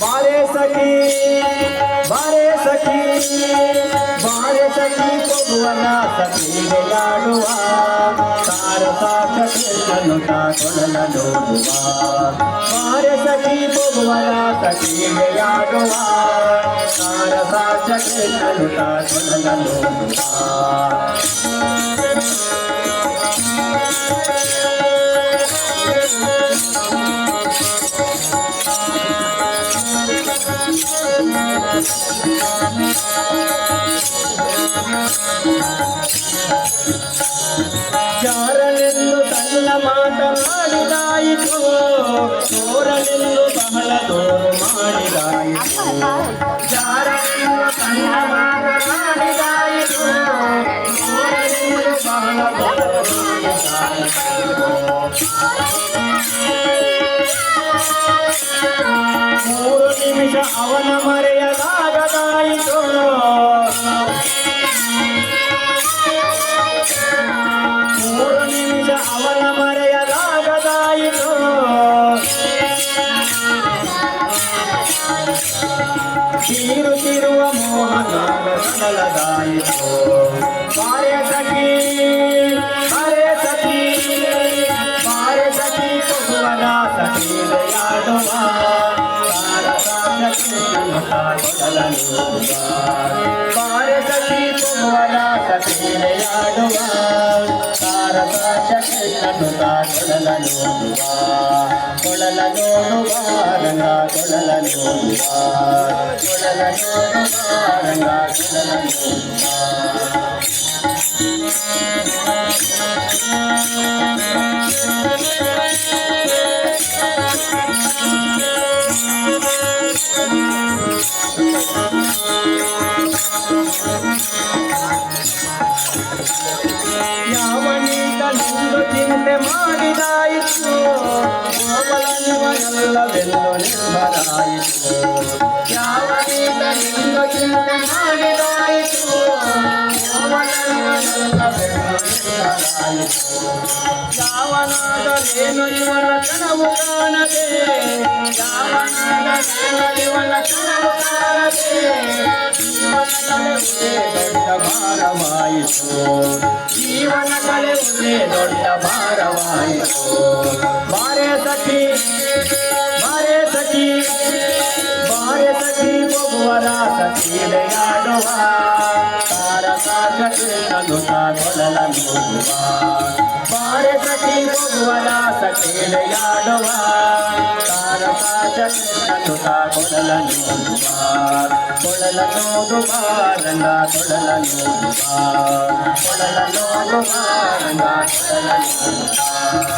बारे सखी बारे सखी बारे सखी पगवना सखी गाडुआ तार साथ कृष्णनुता कुलनो बारे सखी पगवना सखी गाडुआ तार साथ कृष्णनुता कुलनो ಸಣ್ಣ ಮಾತನಾಡಿದಾಯಿತು ಚೋರನೆಂದು ಬಹಳ ದೂರು ಮಾಡಿದಾಯಿತು ಜಾರನೆಂದು ಸಣ್ಣ ಮಾತನಾಡಿದಾಯಿತು ಚೋರನೆಂದು ಬಹಳ ದೂರು ಮೂರು ನಿಮಿಷ ಅವನ ಮರೆಯಲಾಗದಾಯಿತು ತೀರುತ್ತಿರುವ ಮೋಹನಾಗ ಸಡಲದಾಯಿತು ಬಾರೆ ಸಖಿ ಬಾರೆ ಸಖಿ ಬಾರೆ ಸಖಿ ಕೊಡುವನ ಸಖಿಲೆಯಾಡುವ ಬಾರೆ ಸಖಿ ಕೊಡುವನ ಸಖಿಲೆಯಾಡುವ ತಾರಕ కొడలలోనువా కొడలలోనువా రంగా కొడలలోనువా కొడలలోనువా రంగా కొడలలోనువా ನಿಂದು ಚಿಂತೆ ಮಾಡಿದಾಯಿತು ಗೋಪಾಲನವನೆಲ್ಲವೆಂದು ನಿರ್ಭರಾಯಿತು ಯಾವನೀಗ ನಿಂದು ಚಿಂತೆ ಮಾಡಿದಾಯಿತು ಗೋಪಾಲನವನೆಲ್ಲವೆಂದು ನಿರ್ಭರಾಯಿತು ಯಾವನಾದರೇನು ಇವನ ಕನವು ಕಾಣದೆ ಯಾವನಾದರೇನು ಇವನ ಕನವು ಕಾಣದೆ ಕಳೆಯುವುದೇ ದೊಡ್ಡ ಭಾರವಾಯಿತು ಜೀವನ ಕಳೆಯುವುದೇ ದೊಡ್ಡ ಭಾರವಾಯಿತು ಬಾರೆ ಸಖಿ ಬಾರೆ ಸಖಿ ಬಾರೆ ಸಖಿ ಬೊಗುವರ ಸಖಿಲೆಯಾಡುವ ತಾರಕ ಕೃಷ್ಣನು ಕೊಡಲ ನೋಡುವ ಬಾರೆ ಸಖಿ ಬೊಗುವರ ಸಖಿಲೆಯಾಡುವ చంద్రుడుగా కొడలను కొడలను దుబారంగా కొడలను కొడలను దుబారంగా కొడలను